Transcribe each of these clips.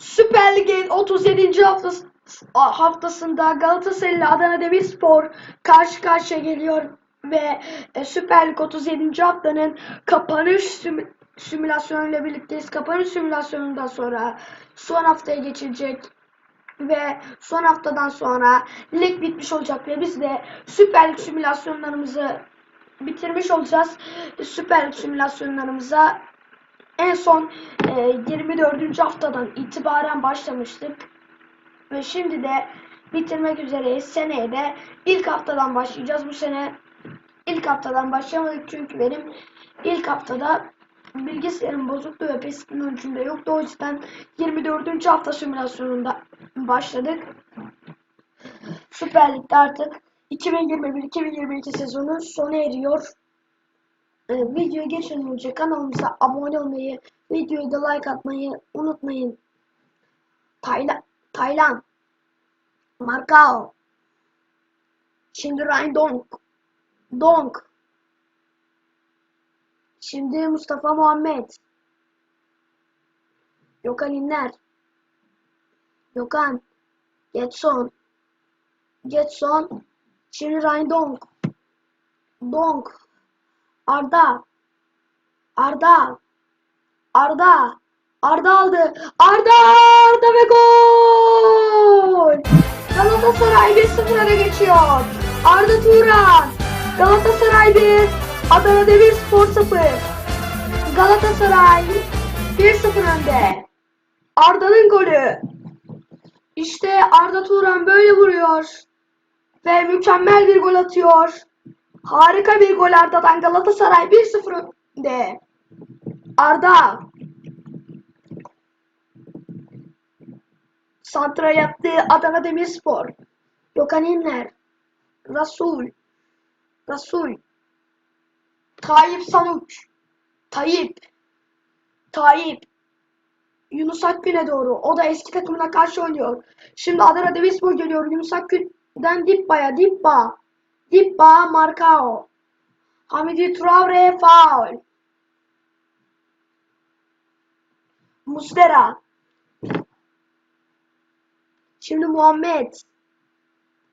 Süper Lig'in 37. haftası, haftasında Galatasaray ile Adana Demirspor karşı karşıya geliyor ve e, Süper Lig 37. haftanın kapanış simü- simülasyonuyla birlikteyiz. Kapanış simülasyonundan sonra son haftaya geçilecek ve son haftadan sonra lig bitmiş olacak ve biz de Süper Lig simülasyonlarımızı bitirmiş olacağız. Süper Lig simülasyonlarımıza en son e, 24. haftadan itibaren başlamıştık. Ve şimdi de bitirmek üzereyiz. Seneye de ilk haftadan başlayacağız. Bu sene ilk haftadan başlamadık çünkü benim ilk haftada bilgisayarım bozuktu ve PES'in ölçümde yoktu. O yüzden 24. hafta simülasyonunda başladık. Süper Lig'de artık 2021-2022 sezonu sona eriyor. Ee, videoya geçmeden önce kanalımıza abone olmayı, videoya da like atmayı unutmayın. Taylan, Taylan, Marcao, şimdi Ryan Donk, şimdi Mustafa Muhammed, Gökhan İnler, Gökhan, Getson, Getson, şimdi Ryan Donk, Donk, Arda. Arda. Arda. Arda aldı. Arda! Arda ve gol! Galatasaray 1-0 öne geçiyor. Arda Turan. Galatasaray 1. Adana Demirspor 0. Galatasaray 1-0 önde. Arda'nın golü. İşte Arda Turan böyle vuruyor. Ve mükemmel bir gol atıyor. Harika bir gol Arda'dan Galatasaray 1-0 önde. Arda. Santra yaptı Adana Demirspor. Gökhan İnler. Rasul. Rasul. Tayyip Sanuç. Tayyip. Tayyip. Yunus Akgün'e doğru. O da eski takımına karşı oynuyor. Şimdi Adana Demirspor geliyor. Yunus Akgün'den Dibba'ya. Dibba. Dibba Marcao. Hamidi Traore faul. Muslera. Şimdi Muhammed.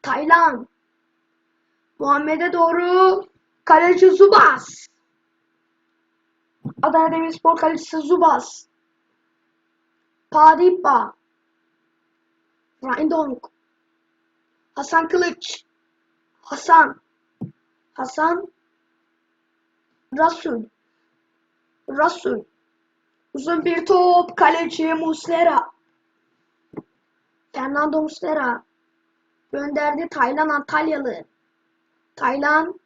Taylan. Muhammed'e doğru kaleci Zubas. Adana Demirspor kalecisi Zubas. Padippa. Ryan Donk. Hasan Kılıç. Hasan. Hasan. Rasul. Rasul. Uzun bir top. Kaleci Muslera. Fernando Muslera. Gönderdi Taylan Antalyalı. Taylan.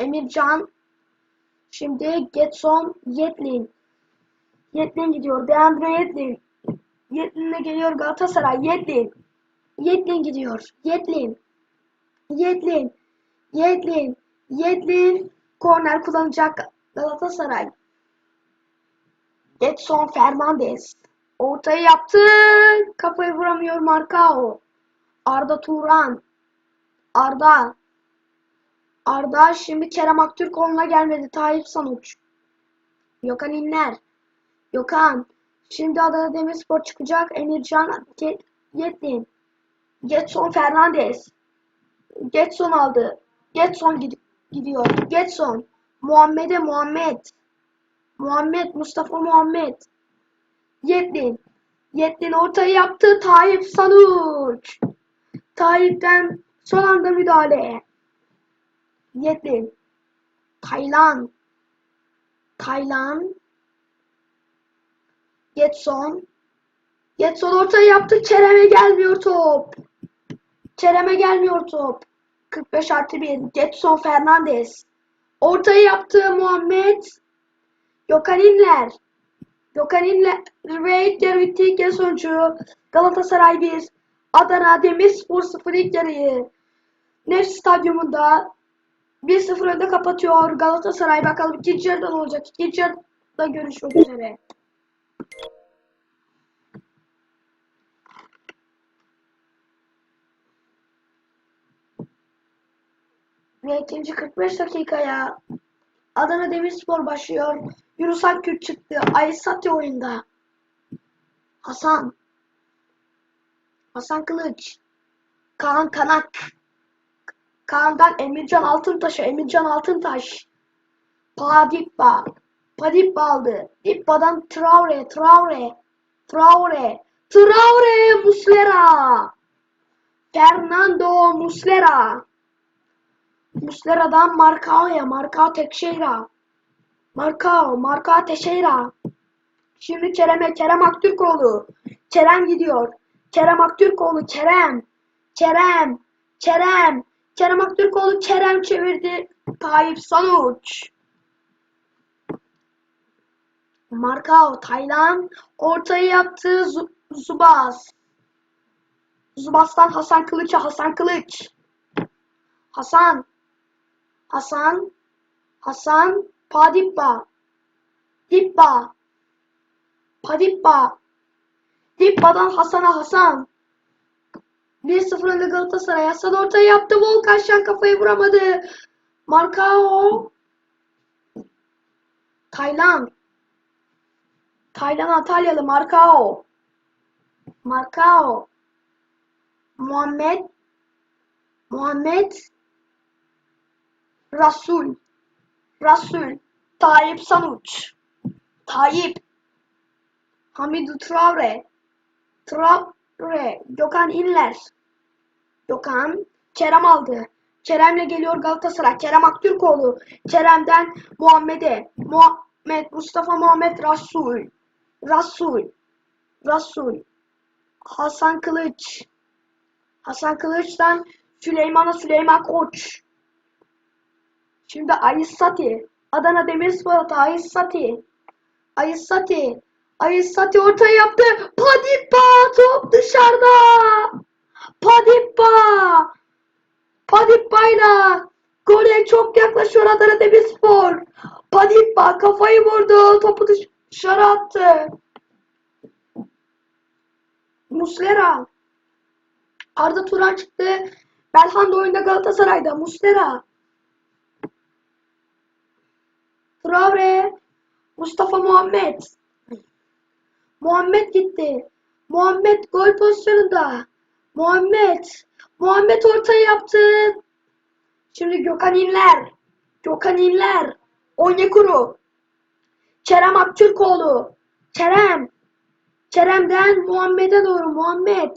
Emircan. Şimdi Getson Yetlin. Yetlin gidiyor. Deandre Yetlin. Yetlin'e geliyor Galatasaray. Yetlin. Yetlin gidiyor. Yetlin. Yetlin. Yetlin. Yetlin. Korner kullanacak Galatasaray. Getson Fernandez. Ortaya yaptı. Kafayı vuramıyor Marcao. Arda Turan. Arda. Arda şimdi Kerem Aktürkoğlu'na gelmedi. Tayyip Sanuç. Gökhan İnler. Gökhan. Şimdi Adana Demirspor çıkacak. Emircan Yetlin. Getson Fernandez. Getson aldı. Getson gid- gidiyor. Getson. Muhammed'e Muhammed. Muhammed. Mustafa Muhammed. Yetlin. Yetlin ortaya yaptı. Tayyip Sanuç. Tayyip'ten son anda müdahale. Yetlin. Taylan. Taylan. Getson. Getson ortaya yaptı. Kerem'e gelmiyor top. Kerem'e gelmiyor top. 45 artı 1. Getson Fernandez. Ortaya yaptı Muhammed. Gökhan İnler. Gökhan İnler ve ilk yarı bitti. İlk yarı sonucu Galatasaray 1. Adana Demirspor 0 ilk yarıyı. Nefs Stadyumunda 1-0 önde kapatıyor Galatasaray. Bakalım ikinci yarıda ne olacak? İkinci yarıda görüşmek üzere. İkinci 45 dakikaya Adana Demirspor başlıyor. Yunus Akgül çıktı. Aysati oyunda. Hasan. Hasan Kılıç. Kaan Kanak. Kaan'dan Emircan Altıntaş'a Emircan Altıntaş. Padippa. Padippa aldı. Dippa'dan Traore. Traore. Traore. Traore Muslera. Fernando Muslera. Muslera'dan Marcao'ya. Marcao Teixeira. Marcao. Marcao Teixeira. Şimdi Kerem'e. Kerem Aktürkoğlu. Kerem gidiyor. Kerem Aktürkoğlu. Kerem. Kerem. Kerem. Kerem Aktürkoğlu Kerem çevirdi. Tayyip Sanuç. Markao Taylan ortayı yaptı Zu- Zubas. Zubas'tan Hasan Kılıç'a Hasan Kılıç. Hasan. Hasan. Hasan Padippa. Dippa. Padippa. Dippa'dan Hasan'a Hasan. 1-0 önde Galatasaray. Hasan ortaya yaptı. Volkan Şen kafayı vuramadı. Markao. Taylan. Taylan Antalyalı Markao. Markao. Muhammed. Muhammed. Rasul. Rasul. Tayyip Sanuç. Tayyip. Hamidou Traore. Traore. Gökhan İnler. Gökhan. Kerem aldı. Kerem'le geliyor Galatasaray. Kerem Aktürkoğlu. Kerem'den Muhammed'e. Muhammed Mustafa Muhammed Rasul. Rasul. Rasul. Hasan Kılıç. Hasan Kılıç'tan Süleyman'a Süleyman Koç. Şimdi Ayız Sati. Adana Demirspor'a Ayız Sati. Ayız Sati. Ayız Sati ortaya yaptı. Padippa top dışarıda. Padippa. Padippa'yla gole çok yaklaşıyor Adana Demirspor. Padippa kafayı vurdu. Topu dışarı attı. Muslera. Arda Turan çıktı. Belhanda oyunda Galatasaray'da. Muslera. Traore. Mustafa Muhammed. Muhammed gitti. Muhammed gol pozisyonunda. Muhammed. Muhammed ortaya yaptı. Şimdi Gökhan İnler. Gökhan İnler. Onyekuru. Kerem Aktürkoğlu. Kerem. Kerem'den Muhammed'e doğru. Muhammed.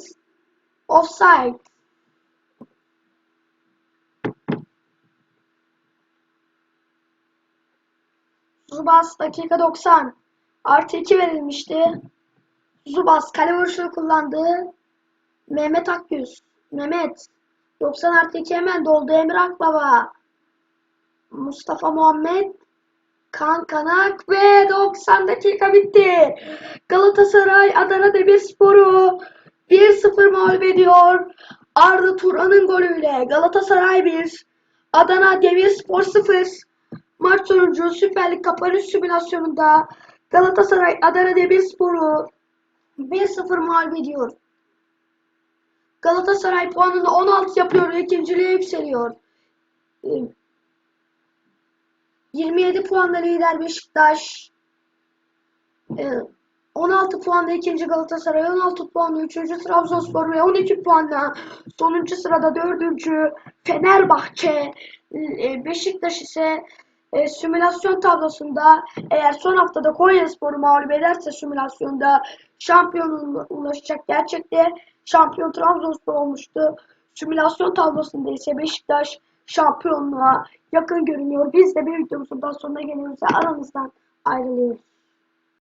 Offside. Zubas dakika 90. Artı 2 verilmişti. Zubas kale vuruşunu kullandı. Mehmet Akgüz. Mehmet. 90 artı 2 hemen doldu. Emre Akbaba. Mustafa Muhammed. Kan Kanak ve 90 dakika bitti. Galatasaray Adana Demirspor'u 1-0 mağlup ediyor. Arda Turan'ın golüyle Galatasaray 1, Adana Demirspor 0. Maç sonucu Süper Lig kapanış simülasyonunda Galatasaray Adana Demirspor'u 1-0 mağlup ediyor. Galatasaray puanını 16 yapıyor ve ikinciliğe yükseliyor. Ee, 27 puanla lider Beşiktaş. Ee, 16 puanla ikinci Galatasaray, 16 puanla üçüncü Trabzonspor ve 12 puanla sonuncu sırada dördüncü Fenerbahçe. Ee, Beşiktaş ise e, simülasyon tablosunda eğer son haftada Konyaspor'u mağlup ederse simülasyonda şampiyonluğa ulaşacak. Gerçekte şampiyon Trabzonspor olmuştu. Simülasyon tablosunda ise Beşiktaş şampiyonluğa yakın görünüyor. Biz de bir videomuzun daha sonuna geliyoruz aramızdan ayrılıyoruz.